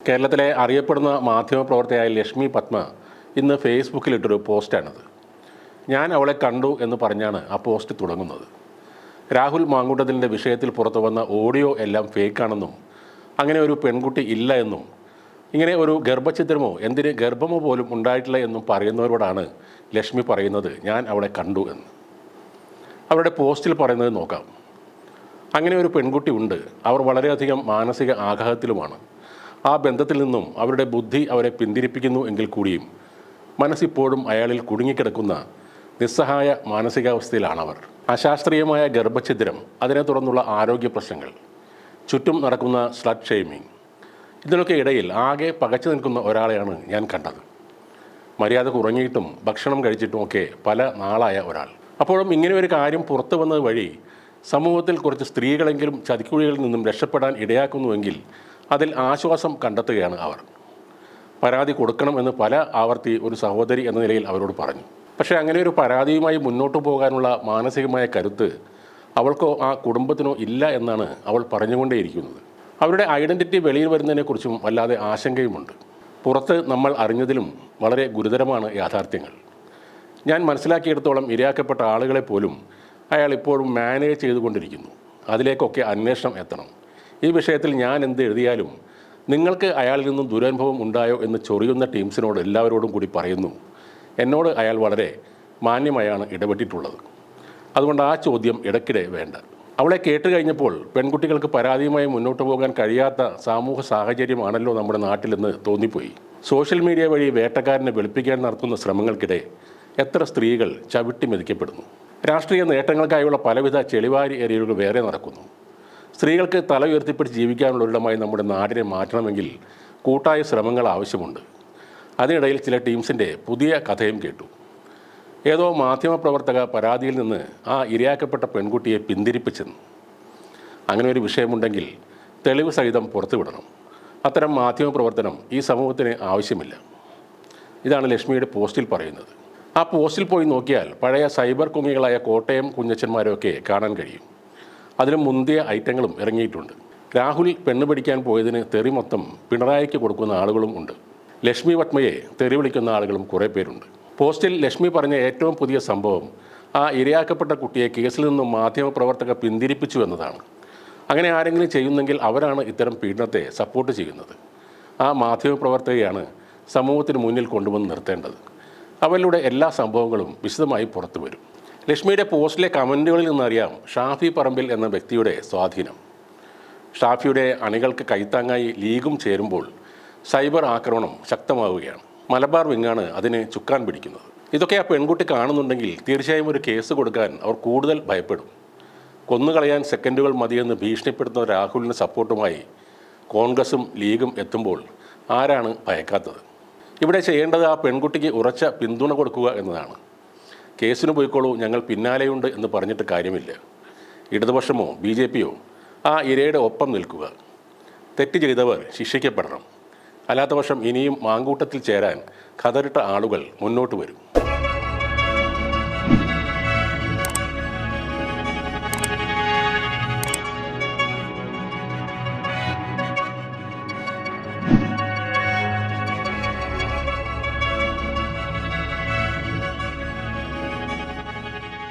കേരളത്തിലെ അറിയപ്പെടുന്ന മാധ്യമപ്രവർത്തകയായ ലക്ഷ്മി പത്മ ഇന്ന് ഫേസ്ബുക്കിലിട്ടൊരു പോസ്റ്റാണിത്. ഞാൻ അവളെ കണ്ടു എന്ന് പറഞ്ഞാണ് ആ പോസ്റ്റ് തുടങ്ങുന്നത്. രാഹുൽ മാങ്കൂട്ടത്തിന്റെ വിഷയത്തിൽ പുറത്തു വന്ന ഓഡിയോ എല്ലാം ഫേക്കാണെന്നും അങ്ങനെ ഒരു പെൺകുട്ടി ഇല്ല എന്നും ഇങ്ങനെ ഒരു ഗർഭഛിദ്രമോ എന്തിന് ഗർഭമോ പോലും ഉണ്ടായിട്ടില്ല എന്നും പറയുന്നവരോടാണ് ലക്ഷ്മി പറയുന്നത് ഞാൻ അവളെ കണ്ടു എന്ന്. അവരുടെ പോസ്റ്റിൽ പറയുന്നത് നോക്കാം. അങ്ങനെ ഒരു പെൺകുട്ടി ഉണ്ട്. അവർ വളരെയധികം മാനസിക ആഘാതത്തിലുമാണ്. ആ ബന്ധത്തിൽ നിന്നും അവരുടെ ബുദ്ധി അവരെ പിന്തിരിപ്പിക്കുന്നു എങ്കിൽ കൂടിയും മനസ്സിപ്പോഴും അയാളിൽ കുടുങ്ങിക്കിടക്കുന്ന നിസ്സഹായ മാനസികാവസ്ഥയിലാണവർ. അശാസ്ത്രീയമായ ഗർഭഛിദ്രം അതിനെ തുടർന്നുള്ള ആരോഗ്യ പ്രശ്നങ്ങൾ ചുറ്റും നടക്കുന്ന സ്ലഡ് ഷെയ്മിങ് ഇതിനൊക്കെ ഇടയിൽ ആകെ പകച്ചു നിൽക്കുന്ന ഒരാളെയാണ് ഞാൻ കണ്ടത്. മര്യാദ കുറഞ്ഞിട്ടും ഭക്ഷണം കഴിച്ചിട്ടും ഒക്കെ പല നാളായ ഒരാൾ. അപ്പോഴും ഇങ്ങനെ ഒരു കാര്യം പുറത്തു വന്നത് വഴി സമൂഹത്തിൽ കുറച്ച് സ്ത്രീകളെങ്കിലും ചതിക്കുഴികളിൽ നിന്നും രക്ഷപ്പെടാൻ ഇടയാക്കുന്നുവെങ്കിൽ അതിൽ ആശ്വാസം കണ്ടെത്തുകയാണ് അവർ. പരാതി കൊടുക്കണമെന്ന് പല ആവർത്തി ഒരു സഹോദരി എന്ന നിലയിൽ അവരോട് പറഞ്ഞു. പക്ഷേ അങ്ങനെ ഒരു പരാതിയുമായി മുന്നോട്ട് പോകാനുള്ള മാനസികമായ കരുത്ത് അവൾക്കോ ആ കുടുംബത്തിനോ ഇല്ല എന്നാണ് അവൾ പറഞ്ഞുകൊണ്ടേയിരിക്കുന്നത്. അവരുടെ ഐഡന്റിറ്റി വെളിയിൽ വരുന്നതിനെക്കുറിച്ചും വല്ലാതെ ആശങ്കയുമുണ്ട്. പുറത്ത് നമ്മൾ അറിഞ്ഞതിലും വളരെ ഗുരുതരമാണ് യാഥാർത്ഥ്യങ്ങൾ. ഞാൻ മനസ്സിലാക്കിയെടുത്തോളം ഇരയാക്കപ്പെട്ട ആളുകളെ പോലും അയാൾ ഇപ്പോഴും മാനേജ് ചെയ്തുകൊണ്ടിരിക്കുന്നു. അതിലേക്കൊക്കെ അന്വേഷണം എത്തണം. ഈ വിഷയത്തിൽ ഞാൻ എന്ത് എഴുതിയാലും നിങ്ങൾക്ക് അയാളിൽ നിന്നും ദുരനുഭവം ഉണ്ടായോ എന്ന് ചൊറിയുന്ന ടീംസിനോട് എല്ലാവരോടും കൂടി പറയുന്നു. എന്നോട് അയാൾ വളരെ മാന്യമായാണ് ഇടപെട്ടിട്ടുള്ളത്. അതുകൊണ്ട് ആ ചോദ്യം ഇടയ്ക്കിടെ വേണ്ട. അവളെ കേട്ട് കഴിഞ്ഞപ്പോൾ പെൺകുട്ടികൾക്ക് പരാതിയുമായി മുന്നോട്ട് പോകാൻ കഴിയാത്ത സാമൂഹ സാഹചര്യമാണല്ലോ നമ്മുടെ നാട്ടിലെന്ന് തോന്നിപ്പോയി. സോഷ്യൽ മീഡിയ വഴി വേട്ടക്കാരനെ വെളുപ്പിക്കാൻ നടത്തുന്ന ശ്രമങ്ങൾക്കിടെ എത്ര സ്ത്രീകൾ ചവിട്ടി മെതിക്കപ്പെടുന്നു. രാഷ്ട്രീയ നേട്ടങ്ങൾക്കായുള്ള പലവിധ ചെളിവാരി ഏരിയകൾ വേറെ നടക്കുന്നു. സ്ത്രീകൾക്ക് തല ഉയർത്തിപ്പിടിച്ച് ജീവിക്കാനുള്ള ഒരിടമായി നമ്മുടെ നാടിനെ മാറ്റണമെങ്കിൽ കൂട്ടായ ശ്രമങ്ങൾ ആവശ്യമുണ്ട്. അതിനിടയിൽ ചില ടീംസിന്റെ പുതിയ കഥയും കേട്ടു. ഏതോ മാധ്യമപ്രവർത്തക പരാതിയിൽ നിന്ന് ആ ഇരയാക്കപ്പെട്ട പെൺകുട്ടിയെ പിന്തിരിപ്പിച്ചെന്ന്. അങ്ങനെ ഒരു വിഷയമുണ്ടെങ്കിൽ തെളിവ് സഹിതം പുറത്തുവിടണം. അത്തരം മാധ്യമപ്രവർത്തനം ഈ സമൂഹത്തിന് ആവശ്യമില്ല. ഇതാണ് ലക്ഷ്മിയുടെ പോസ്റ്റിൽ പറയുന്നത്. ആ പോസ്റ്റിൽ പോയി നോക്കിയാൽ പഴയ സൈബർ കുങ്ങികളായ കോട്ടയം കുഞ്ഞച്ചന്മാരെയൊക്കെ കാണാൻ കഴിയും. അതിലും മുന്തിയ ഐറ്റങ്ങളും ഇറങ്ങിയിട്ടുണ്ട്. രാഹുൽ പെണ്ണ് പിടിക്കാൻ പോയതിന് തെറി മൊത്തം പിണറായിക്ക് കൊടുക്കുന്ന ആളുകളും ഉണ്ട്. ലക്ഷ്മി പത്മയെ തെറി വിളിക്കുന്ന ആളുകളും കുറേ പേരുണ്ട്. പോസ്റ്റിൽ ലക്ഷ്മി പറഞ്ഞ ഏറ്റവും പുതിയ സംഭവം ആ ഇരയാക്കപ്പെട്ട കുട്ടിയെ കേസിൽ നിന്നും മാധ്യമപ്രവർത്തകർ പിന്തിരിപ്പിച്ചു എന്നതാണ്. അങ്ങനെ ആരെങ്കിലും ചെയ്യുന്നെങ്കിൽ അവരാണ് ഇത്തരം പീഡനത്തെ സപ്പോർട്ട് ചെയ്യുന്നത്. ആ മാധ്യമപ്രവർത്തകയാണ് സമൂഹത്തിന് മുന്നിൽ കൊണ്ടുവന്ന് നിർത്തേണ്ടത്. അവരിലൂടെ എല്ലാ സംഭവങ്ങളും വിശദമായി പുറത്തു വരും ലക്ഷ്മിയുടെ പോസ്റ്റിലെ കമന്റുകളിൽ നിന്നറിയാം ഷാഫി പറമ്പിൽ എന്ന വ്യക്തിയുടെ സ്വാധീനം. ഷാഫിയുടെ അണികൾക്ക് കൈത്താങ്ങായി ലീഗും ചേരുമ്പോൾ സൈബർ ആക്രമണം ശക്തമാവുകയാണ്. മലബാർ വിങ്ങാണ് അതിനെ ചുക്കാൻ പിടിക്കുന്നത്. ഇതൊക്കെ ആ പെൺകുട്ടി കാണുന്നുണ്ടെങ്കിൽ തീർച്ചയായും ഒരു കേസ് കൊടുക്കാൻ അവർ കൂടുതൽ ഭയപ്പെടും. കൊന്നുകളയാൻ സെക്കൻഡുകൾ മതിയെന്ന് ഭീഷണിപ്പെടുത്തുന്ന രാഹുലിന് സപ്പോർട്ടുമായി കോൺഗ്രസും ലീഗും എത്തുമ്പോൾ ആരാണ് ഭയക്കാത്തത്? ഇവിടെ ചെയ്യേണ്ടത് ആ പെൺകുട്ടിക്ക് ഉറച്ച പിന്തുണ കൊടുക്കുക എന്നതാണ്. കേസിന് പോയിക്കോളൂ ഞങ്ങൾ പിന്നാലെയുണ്ട് എന്ന് പറഞ്ഞിട്ട് കാര്യമില്ല. ഇടതുപക്ഷമോ ബി ജെ പിയോ? ആ ഇരയുടെ ഒപ്പം നിൽക്കുക. തെറ്റ് ചെയ്തവർ ശിക്ഷിക്കപ്പെടണം. അല്ലാത്തപക്ഷം ഇനിയും മാങ്കൂട്ടത്തിൽ ചേരാൻ കതറിട്ട ആളുകൾ മുന്നോട്ട് വരും.